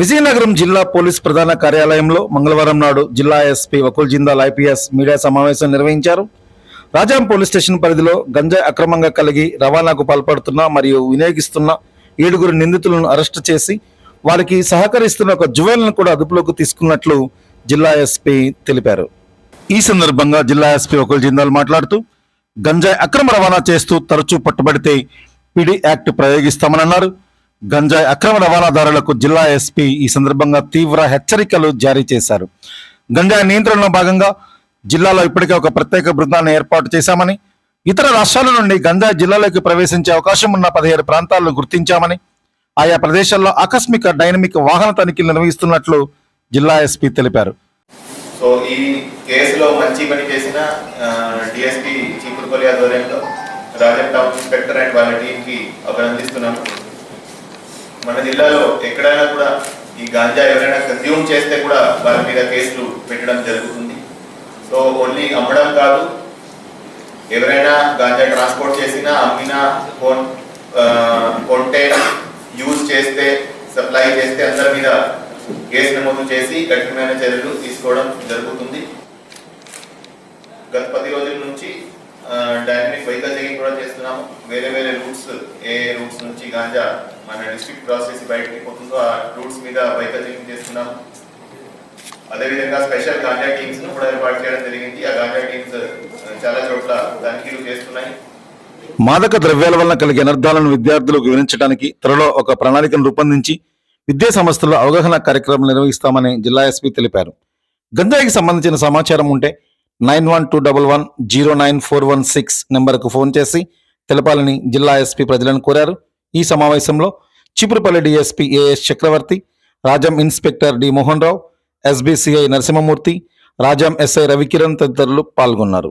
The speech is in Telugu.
విజయనగరం జిల్లా పోలీస్ ప్రధాన కార్యాలయంలో మంగళవారం నాడు జిల్లా SP Vakul Jindal IPS media సమావేశం నిర్వహించారు. రాజాం పోలీస్ స్టేషన్ పరిధిలో గంజా అక్రమంగా కలిగి రవాణాకు పాల్పడుతున్న మరియు వినియోగిస్తున్న ఏడుగురు నిందితులను అరెస్టు చేసి వారికి సహకరిస్తున్న ఒక జువెల్ను కూడా అదుపులోకి తీసుకున్నట్లు జిల్లా ఎస్పీ తెలిపారు. ఈ సందర్భంగా జిల్లా ఎస్పీ వకుల్ జిందాల్ మాట్లాడుతూ గంజాయి అక్రమ రవాణా చేస్తూ తరచూ పట్టుబడితే పిడి యాక్ట్ ప్రయోగిస్తామని అన్నారు గంజాయి అక్రమ రవాణాదారులకు జిల్లా ఎస్పీ ఈ సందర్భంగా తీవ్ర హెచ్చరికలు జారీ చేశారు. గంజాయి నియంత్రణలో భాగంగా జిల్లాలో ఇప్పటికే ఒక ప్రత్యేక బృందాన్ని ఏర్పాటు చేశామని ఇతర రాష్ట్రాల నుండి గంజాయి జిల్లాలోకి ప్రవేశించే అవకాశం ఉన్న పదిహేడు ప్రాంతాలను గుర్తించామని ఆయా ప్రదేశాల్లో ఆకస్మిక డైనమిక్ వాహన తనిఖీలు నిర్వహిస్తున్నట్లు జిల్లా ఎస్పీ తెలిపారు. సో ఈ కేసులో మంచి పని చేసిన డిఎస్పీ చీపురుపల్లి ఆధ్వర్యంలో రాజన్ టౌన్ ఇన్స్పెక్టర్ అండ్ వాళ్ళ టీంకి అభినందిస్తున్నాను. మన జిల్లాలో ఎక్కడైనా కూడా ఈ గాంజా ఎవరైనా కన్జ్యూమ్ చేస్తే కూడా వాళ్ళ మీద కేసులు పెట్టడం జరుగుతుంది. సో ఓన్లీ అమ్మడం కాదు ఎవరైనా గాంజా ట్రాన్స్పోర్ట్ చేసినా అమ్మినా కొన్ ఆ, కొంటే యూజ్ చేస్తే సప్లై చేస్తే అందరి మీద కేసు నమోదు చేసి కఠినమైన చర్యలు తీసుకోవడం జరుగుతుంది. గత పది రోజుల నుంచి డైనమిక్ వెహికల్ చెకింగ్ కూడా చేస్తున్నాము. వేరే వేరే రూట్స్ ఏ రూట్స్ నుంచి గాంజా మన డిస్ట్రిక్ట్ క్రాస్ చేసి బయటకి పోతుందో ఆ రూట్స్ మీద వెహికల్ చెకింగ్ చేస్తున్నాము. అదేవిధంగా స్పెషల్ గాంజా టీమ్స్ను కూడా ఏర్పాటు చేయడం జరిగింది. ఆ గాంజా టీమ్స్ చాలా చోట్ల తనిఖీలు చేస్తున్నాయి. మాదక ద్రవ్యాల వలన కలిగే అనర్థాలను విద్యార్థులకు వివరించడానికి త్వరలో ఒక ప్రణాళికను రూపొందించి విద్యా సంస్థల్లో అవగాహన కార్యక్రమం నిర్వహిస్తామని జిల్లా ఎస్పీ తెలిపారు. గంజాయికి సంబంధించిన సమాచారం ఉంటే nine one two double one zero nine four one six నెంబర్కు ఫోన్ చేసి తెలపాలని జిల్లా ఎస్పీ ప్రజలను కోరారు. ఈ సమావేశంలో Chipurupalli DSP AS Chakravarthi Rajam inspector D Mohan Rao SBCI Narasimhamurthy Rajam SI Ravikiran తదితరులు పాల్గొన్నారు.